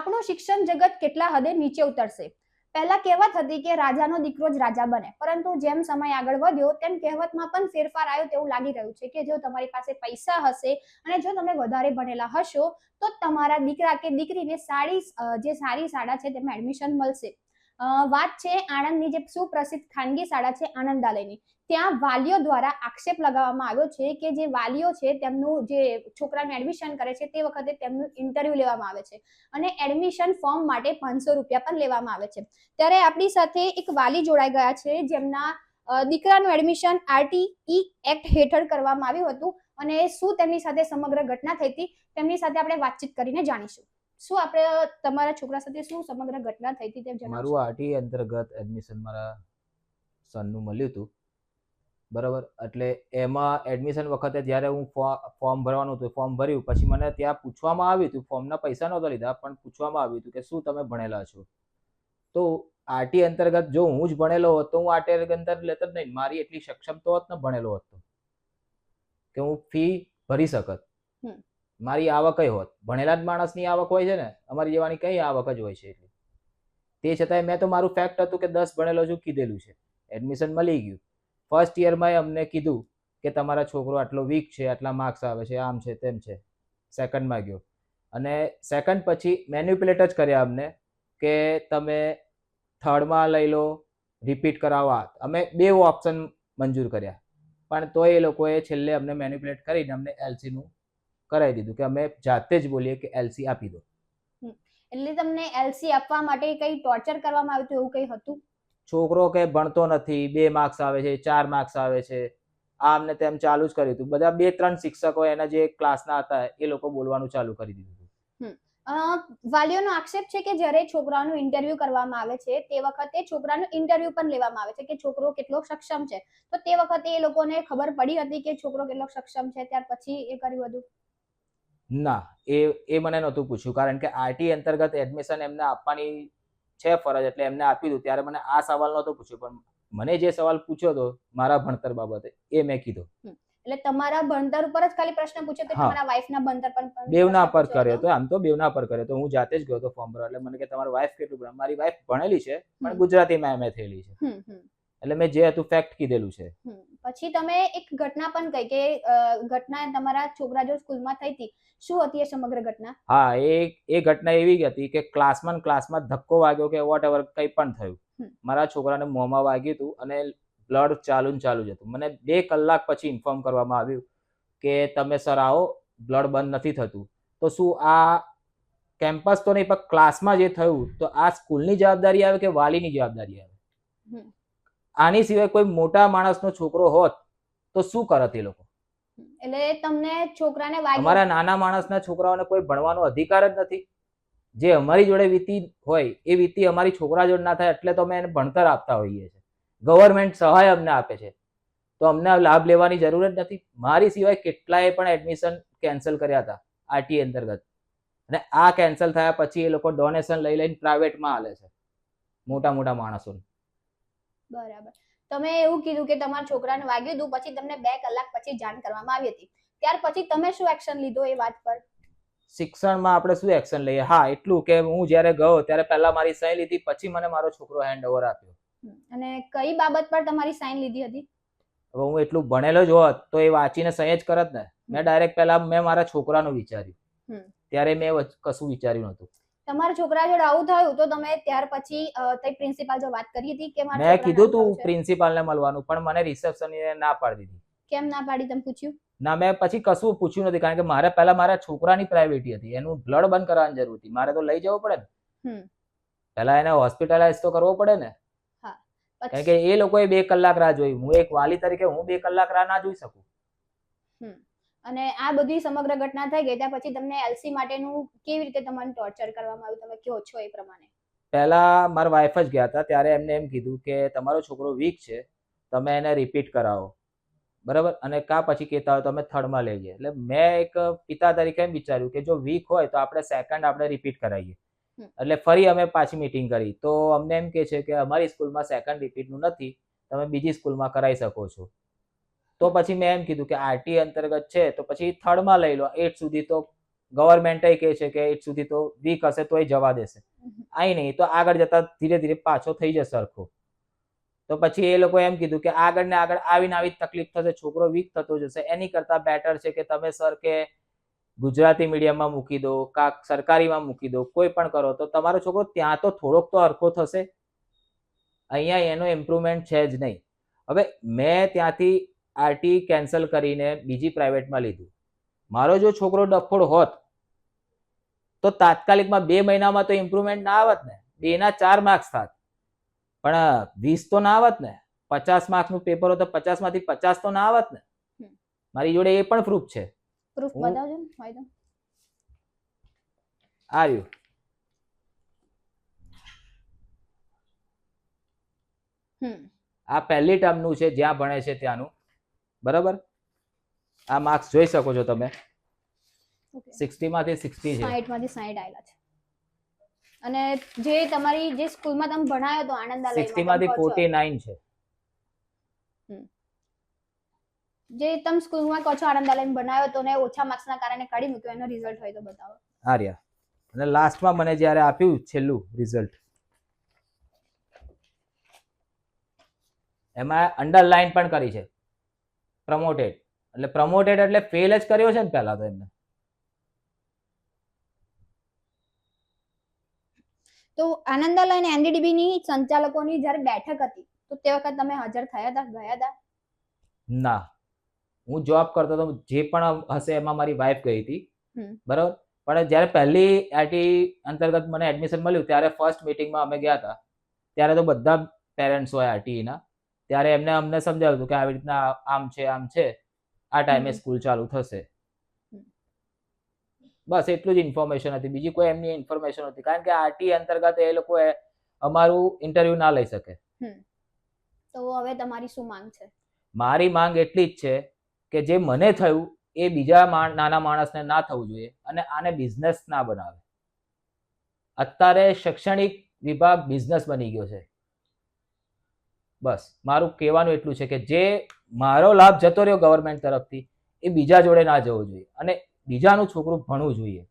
આપણું શિક્ષણ જગત કેટલા હદે નીચે ઉતરશે? પહેલા કહેવત હતી કે રાજાનો દીકરો જ રાજા બને. પરંતુ જેમ સમય આગળ વધ્યો, તેમ કહેવતમાં પણ ફેરફાર આવ્યો તેવું લાગી રહ્યું છે કે જો તમારી પાસે પૈસા હશે અને જો તમે વધારે ભણેલા હશો, તો તમારા દીકરા કે દીકરીને સારી જે સારી શાળા છે તેમાં એડમિશન મળશે. વાત છે આણંદની જે સુપ્રસિદ્ધ ખાનગી શાળા છે આનંદાલયની ત્યાં વાલીઓ દ્વારા આક્ષેપ લગાવવામાં આવ્યો છે કે જે વાલીઓ છે તેમનું જે છોકરાનું એડમિશન કરે છે તે વખતે તેમનું ઇન્ટરવ્યુ લેવામાં આવે છે અને એડમિશન ફોર્મ માટે પાંચસો રૂપિયા પણ લેવામાં આવે છે. ત્યારે આપણી સાથે એક વાલી જોડાઈ ગયા છે જેમના દીકરાનું એડમિશન આરટીઈ એક્ટ હેઠળ કરવામાં આવ્યું હતું અને શું તેમની સાથે સમગ્ર ઘટના થઈ હતી તેમની સાથે આપણે વાતચીત કરીને જાણીશું. શું આપણે તમારા છોકરા સાથે શું સમગ્ર ઘટના થઈ હતી તે જણાવો મારું આરટી અંતર્ગત એડમિશન મારા સનનું મળ્યું હતું. બરાબર? એટલે એમાં એડમિશન વખતે જ્યારે હું ફોર્મ ભરવાનું હતું ફોર્મ ભર્યું, પછી મને ત્યાં પૂછવામાં આવ્યું હતું ફોર્મના પૈસા નહોતા લીધા, પણ પૂછવામાં આવ્યું હતું કે શું તમે ભણેલા છો? તો આરટી અંતર્ગત જો હું જ ભણેલો હોત, તો હું આરટી અંતર્ગત લેતો જ નહીં. મારી એટલી સક્ષમ તો હોત ને ભણેલો હોત કે હું ફી ભરી શકત. મારી આવક હોત. ભણેલા જ માણસની આવક હોય છે ને, અમારી જેવાની કઈ આવક જ હોય છે એટલી. તે છતાંય મેં તો મારું ફેક્ટ હતું કે દસ ભણેલો છું કીધેલું છે. એડમિશન મળી ગયું. ફર્સ્ટ યરમાં અમને કીધું કે તમારા છોકરો આટલો વીક છે, આટલા માર્ક્સ આવે છે, આમ છે, તેમ છે. સેકન્ડમાં ગયો. અને સેકન્ડ પછી મેન્યુપ્યુલેટ જ કર્યા અમને કે તમે થર્ડમાં લઈ લો રિપીટ કરાવવા અમે બે ઓપ્શન મંજૂર કર્યા. પણ તોય એ લોકોએ છેલ્લે અમને મેન્યુપ્યુલેટ કરીને અમને એલસીનું કરાવી દીધું કે અમે જાતે જ બોલીએ કે એલસી આપી દો. એટલે તમને એલસી આપવા માટે કઈ ટોર્ચર કરવામાં આવ્યું એવું કઈ હતું? છોકરો કે ભણતો નથી બે માર્ક્સ આવે છે ચાર માર્ક્સ આવે છે આમ ને તેમ ચાલુ જ કર્યું હતું. બધા બે ત્રણ શિક્ષકો એના જે ક્લાસના હતા એ લોકો બોલવાનું ચાલુ કરી દીધું હતું. વાલીઓનો આક્ષેપ છે કે જ્યારે છોકરાનું ઇન્ટરવ્યુ કરવામાં આવે છે તે વખતે છોકરાનું ઇન્ટરવ્યુ પણ લેવામાં આવે છે કે છોકરો કેટલો સક્ષમ છે. તો તે વખતે એ લોકોને ખબર પડી હતી કે છોકરો કેટલો સક્ષમ છે ત્યાર પછી એ કર્યું હતું? ના એ એ મને નહોતું પૂછ્યું. કારણ કે આરટી અંતર્ગત એડમિશન એમને આપવાની છે ફરજ એટલે એમને આપી હતું ત્યારે મને આ સવાલ નહોતો પૂછ્યો. પણ મને જે સવાલ પૂછ્યો હતો મારા ભણતર બાબતે એ મેં કીધો. એટલે તમારા ભણતર ઉપર જ ખાલી પ્રશ્ન પૂછ્યો કે તમારા વાઈફના ભણતર પર બેવના પર કર્યો હતો? હતો આમ તો બેવના પર કર્યો તો. હું જાતે જ ગયો હતો ફોર્મ ભરવા એટલે મને કે તમારી વાઈફ કેટલું ભણે મારી વાઈફ ભણેલી છે પણ. ગુજરાતીમાં એમએ થયેલી છે. એટલે મેં જે હતું ફેક્ટ કીધેલું છે. પછી તમે એક ઘટના પણ કહી કે ઘટના તમારા છોકરા જો સ્કૂલમાં થઈ હતી શું હતી એ સમગ્ર ઘટના? હા એ એ ઘટના એવી હતી કે ક્લાસમાં ક્લાસમાં ધક્કો વાગ્યો કે વોટ એવર કંઈ પણ થયું. મારા છોકરાને મોંમાં વાગ્યું હતું અને બ્લડ ચાલુ ને ચાલુ જ હતું. મને બે કલાક પછી ઇન્ફોર્મ કરવામાં આવ્યું કે તમે સર આવો બ્લડ બંધ નથી થતું. તો શું આ કેમ્પસ તો નહીં પણ ક્લાસમાં જે થયું તો આ સ્કૂલની જવાબદારી આવે કે વાલીની જવાબદારી આવે. આની સિવાય કોઈ મોટા માણસનો છોકરો હોત તો શું કરત એ લોકો? એટલે તમને છોકરાને અમારા નાના માણસના છોકરાઓને કોઈ ભણવાનો અધિકાર જ નથી. જે અમારી જોડે વીતી હોય એ વીતી અમારી છોકરા જોડે ના થાય એટલે તો અમે એને ભણતર આપતા હોઈએ છીએ. ગવર્મેન્ટ સહાય અમને આપે છે. તો અમને લાભ લેવાની જરૂર જ નથી. મારી સિવાય કેટલાય પણ એડમિશન કેન્સલ કર્યા હતા આરટી અંતર્ગત. અને આ કેન્સલ થયા પછી એ લોકો ડોનેશન લઈ લઈને પ્રાઇવેટમાં હાલે છે. મોટા મોટા માણસોને. બરાબર. તમે એવું કીધું કે તમારા છોકરાને વાગ્યું હતું પછી તમને બે કલાક પછી જાણ કરવામાં આવી હતી. ત્યાર પછી તમે શું એક્શન લીધો એ વાત પર? શિક્ષણમાં આપણે શું એક્શન લઈએ? હા એટલું કે હું જ્યારે ગયો ત્યારે પહેલા મારી સાઈન લીધી પછી મને મારો છોકરો હેન્ડ ઓવર આપ્યો અને કઈ બાબત પર તમારી સાઈન લીધી હતી? હવે હું એટલું ભણેલો જ હોત તો એ વાંચીને સહી જ કરત ને. મેં ડાયરેક્ટ પહેલા મેં મારા છોકરાનું વિચાર્યું. ત્યારે મેં કશું વિચાર્યું નહોતું. તમારા છોકરા જોડે આવું થયું તો તમે ત્યાર પછી તઈ પ્રિન્સિપાલ જો વાત કરી હતી કે મેં કીધું તું પ્રિન્સિપાલ ને મળવાનું પણ મને રિસેપ્શન ના પાડી દીધી. કેમ ના પાડી? તમે પૂછ્યું? ના મેં પછી કશું પૂછ્યું નથી કારણ કે મારે પહેલા મારા છોકરાની પ્રાઇવેટી હતી એનું બ્લડ બંધ કરવાની જરૂર હતી. મારે તો લઈ જવું પડે ને. પહેલા એને હોસ્પિટલાઇઝ તો કરવો પડે ને. કારણ કે એ લોકોએ બે કલાક રાહ જોઈ. હું એક વાલી તરીકે હું બે કલાક રાહ ના જોઈ શકું. અને આ બધી સમગ્ર ઘટના થઈ ગઈ ત્યાં પછી તમને એલસી માટેનું કેવી રીતે તમને ટોર્ચર કરવામાં આવ્યું? તમે કહો છો એ પ્રમાણે. પહેલા મારા વાઈફ જ ગયા હતા ત્યારે એમને એમ કીધું કે તમારો છોકરો વીક છે તમે એને રિપીટ કરાવો. બરાબર? અને કા પછી કહેતા હોય તો અમે થર્ડમાં લઈ જઈએ એટલે મેં એક પિતા તરીકે એમ વિચાર્યું કે જો વીક હોય તો આપણે સેકન્ડ આપણે રિપીટ કરાવીએ. એટલે ફરી અમે પાછી મીટિંગ કરી. તો અમને એમ કે છે કે અમારી સ્કૂલમાં સેકન્ડ રિપીટનું નથી તમે બીજી સ્કૂલમાં કરાવી શકો છો. તો પછી મેં એમ કીધું કે આરટી અંતર્ગત છે, તો પછી થર્ડમાં લઈ લો. એટ સુધી તો ગવર્મેન્ટ કહે છે કે એટ સુધી તો વીક હશે તોય જવા દેશે. આઈ નહીં, તો આગળ જતા ધીરે ધીરે પાછો થઈ જશે સરખો. તો પછી એ લોકો એમ કીધું કે આગળ ને આગળ આવીને આવી તકલીફ થશે, છોકરો વીક થતો જશે. એની કરતા બેટર છે કે તમે સર કે ગુજરાતી મીડિયમમાં મૂકી દો, કાંક સરકારીમાં મૂકી દો, કોઈ પણ કરો, તો તમારો છોકરો ત્યાં તો થોડોક તો હરખો થશે. અહીંયા એનો ઇમ્પ્રુવમેન્ટ છે જ નહીં. હવે મેં ત્યાંથી આરટી કેન્સલ કરીને બીજી પ્રાઇવેટમાં લીધું. મારો જો છોકરો ડફોડ હોત તો તાત્કાલિકમાં બે મહિનામાં તો ઇમ્પ્રુવમેન્ટ ના આવત ને. બેના ચાર માર્ક્સ થાત. પણ વીસ તો ના આવત ને. પચાસ માર્ક્સનું પેપર હોય તો પચાસમાંથી પચાસ તો ના આવત ને. મારી જોડે એ પણ પ્રૂફ છે. પ્રૂફ બતાવજો ને આવ્યું. આ પહેલી ટર્મનું છે જ્યાં ભણે છે ત્યાંનું. બરાબર? આ માર્ક્સ જોઈ શકો છો તમે. ઓકે. સિક્સટી માંથી છે. માંથી સાઈઠ આવેલા છે. અને જે તમારી જે સ્કૂલમાં તમે ભણાયો તો સિક્સટી તમે માંથી કહો છો, જે તમે સ્કૂલમાં કહો છો આનંદાલયમાં ભણાયો તો ને ઓછા માર્ક્સના કારણે કાઢી મૂક્યો એનો રિઝલ્ટ હોય તો બતાવો. આર્યા અને લાસ્ટમાં મને જ્યારે આપ્યું છેલ્લું રિઝલ્ટ એમાં અંડરલાઈન પણ કરી છે. પ્રમોટેડ એટલે પ્રમોટેડ એટલે ફેલ જ કર્યો છે ને પહેલા તો એમને. તો આનંદાલય અને એનડીડીબી ની સંચાલકોની જ્યારે બેઠક હતી તો તે વખત તમે હાજર થયા હતા ગયા હતા ના. હું જોબ કરતો હતો જે પણ હશે એમાં મારી વાઈફ ગઈ હતી. બરોબર? પણ જ્યારે પહેલી આઈટી અંતર્ગત મને એડમિશન મળ્યું ત્યારે ફર્સ્ટ મિટિંગમાં અમે ગયા હતા ત્યારે તો બધા પેરેન્ટ્સ હોય RTE ના. ત્યારે એમને અમને સમજાવ્યું કે આવી રીતના આમ છે આમ છે. આ ટાઈમે સ્કૂલ ચાલુ થશે. બસ એટલું જ ઇન્ફોર્મેશન હતી. બીજી કોઈ એમની ઇન્ફોર્મેશન હતી કારણ કે આરટી અંતર્ગત એ લોકો અમારું ઇન્ટરવ્યુ ના લઈ શકે. તો હવે તમારી શું માંગ છે? મારી માંગ એટલી જ છે કે જે મને થયું એ બીજા નાના માણસને ના થવું જોઈએ અને આને બિઝનેસ ના બનાવે. અત્યારે શૈક્ષણિક વિભાગ બિઝનેસ બની ગયો છે. બસ. મારું કહેવાનું એટલું છે કે જે મારો લાભ જતો રહ્યો ગવર્મેન્ટ તરફથી એ બીજા જોડે ના જવો જોઈએ અને બીજાનું છોકરું ભણવું જોઈએ.